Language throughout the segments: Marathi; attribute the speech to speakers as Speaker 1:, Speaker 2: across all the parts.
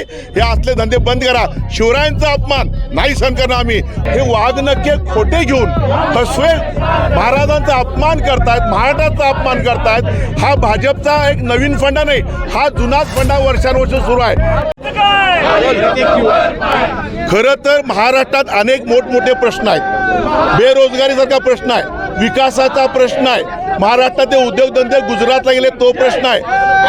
Speaker 1: नाही हे असले धंदे बंद करा. शिवरायांचा अपमान. नाही सहन करणार आम्ही. हे वाघ खोटे घेऊन फसवे महाराजांचा अपमान करतायत महाराष्ट्राचा अपमान करतायत. हा भाजपचा एक नवीन फंडा नाही हा जुनाच फंडा वर्षानुवर्ष सुरू आहे. खरं तर महाराष्ट्रात अनेक मोठमोठे प्रश्न आहेत. बेरोजगारीसारखा प्रश्न आहे. विकासाचा प्रश्न आहे. महाराष्ट्रातले उद्योगधंदे गुजरातला गेले तो प्रश्न आहे.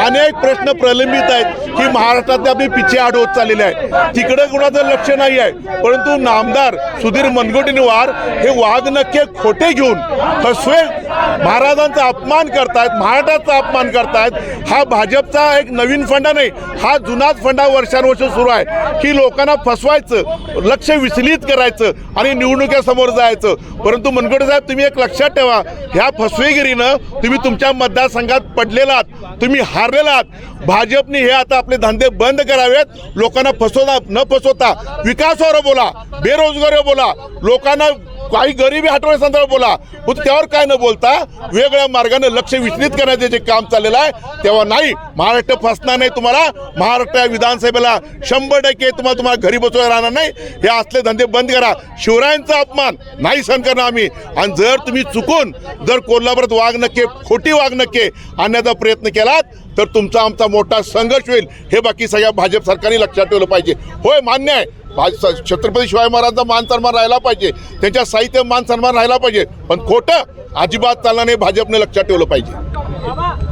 Speaker 1: अनेक प्रश्न प्रलंबित आहेत. की महाराष्ट्रातले आपली पिछे आड होत चाललेले आहे. तिकडे कुणाचं लक्ष नाही आहे. परंतु नामदार सुधीर मनगोटीनवार हे वाघ खोटे घेऊन फसवे महाराजांचा अपमान करतायत महाराष्ट्राचा अपमान करतायत. हा भाजपचा एक नवीन फंडा नाही हा जुनाच फंडा वर्षानुवर्ष सुरू आहे. की लोकांना फसवायचं लक्ष विचलित करायचं आणि निवडणुकीसमोर जायचं. परंतु मनगोटे साहेब तुम्ही एक लक्षात ठेवा ह्या फसवेगिरी पद्धतीनं तुम्ही तुमच्या मतदारसंघात पडलेला आहात. तुम्ही हारलेला आहात. भाजपने हे आता आपले धंदे बंद करावेत. लोकांना फसवता न फसवता विकासावर बोला बेरोजगारीवर बोला. लोकांना काही गरिबी हटवण्यासंदर्भात बोला. पण त्यावर काय न बोलता वेगळ्या मार्गाने लक्ष विचलित करण्याचे जे काम चाललेलं आहे तेव्हा नाही महाराष्ट्र फसणार नाही तुम्हाला. महाराष्ट्र विधानसभेला शंभर टक्के तुम्हाला तुम्हाला घरी बसवायला राहणार नाही. हे असले धंदे बंद करा. शिवरायांचा अपमान नाही सहन करणार आम्ही. आणि जर तुम्ही चुकून जर कोल्हापुरात वाघ नक्के खोटी वाघ नक्के आणण्याचा प्रयत्न केलात तर तुमचा आमचा मोठा संघर्ष होईल. हे बाकी सगळ्या भाजप सरकारने लक्षात ठेवलं पाहिजे. होय मान्य आहे. छत्रपती शिवाजी महाराजांचा मान सन्मान राहिला पाहिजे. त्यांच्या साहित्य मान सन्मान राहिला पाहिजे. पण खोटं अजिबात चालणार नाही भाजपने लक्षात ठेवलं पाहिजे.